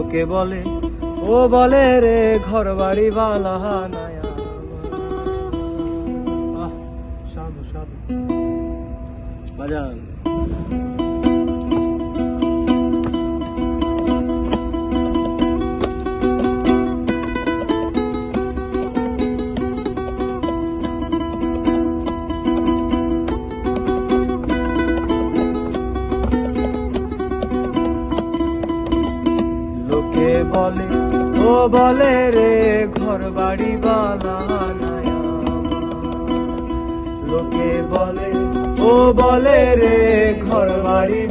লোকে বলে ও বলে রে ঘর বাড়ি বাজান। বলে, ও বলে রে ঘর বাড়ি লোকে বলে, ও বলে রে ঘর বাড়ি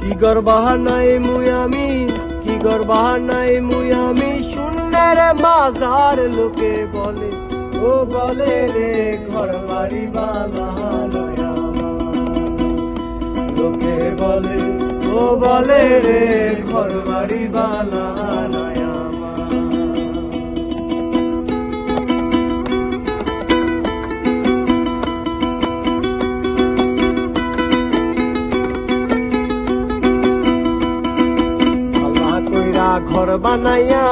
কি গর্বাহা নাই মুই আমি, কি গর্বাহা নাই মুই আমি শূন্যের মাজার লোকে বলে, ও বলে রে ঘর বাড়ি বালা নায়া লোকে বলে ও বলে রে ঘর বাড়ি বালা নায়া ঘর বানাইয়া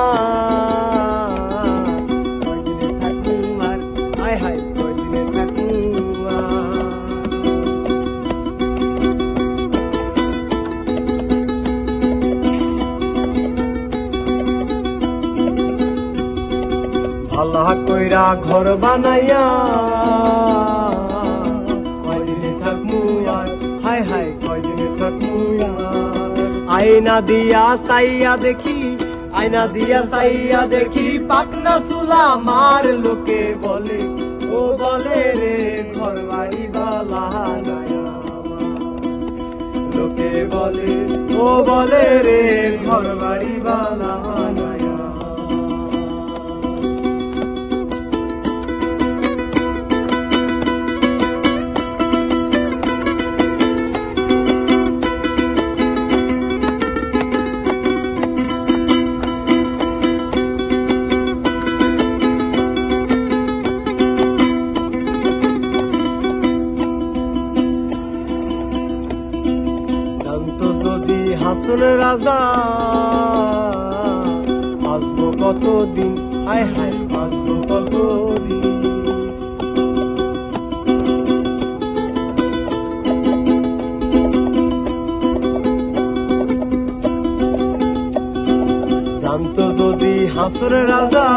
আল্লাহ কইরা ঘর বানাইয়া। কয়দিনে থাকমু আর? হায় হায়, কয়দিনে থাকমু আয়না দিয়া সাইয়া দেখি, আয়না দিয়া সাইয়া দেখি পাকনা সুলা মার লোকে বলে, ও বলে রে ঘর বাড়ি বালা লোকে বলে, ও বলে রে ঘর বাড়ি বালা রাজা বাঁচবো কতদিন হায় হায় বাঁচবো কতদিন জানতো যদি হাসর রাজা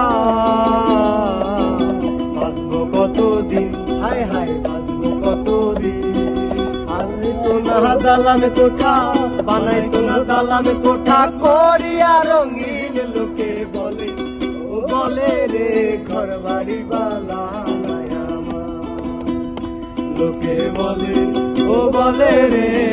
দালান কোঠা, বানাই তো না দালান কোঠা, করিয়া রঙিন লোকে বলে, ও বলে রে ঘর বাড়ি বালা লোকে বলে, ও বলে রে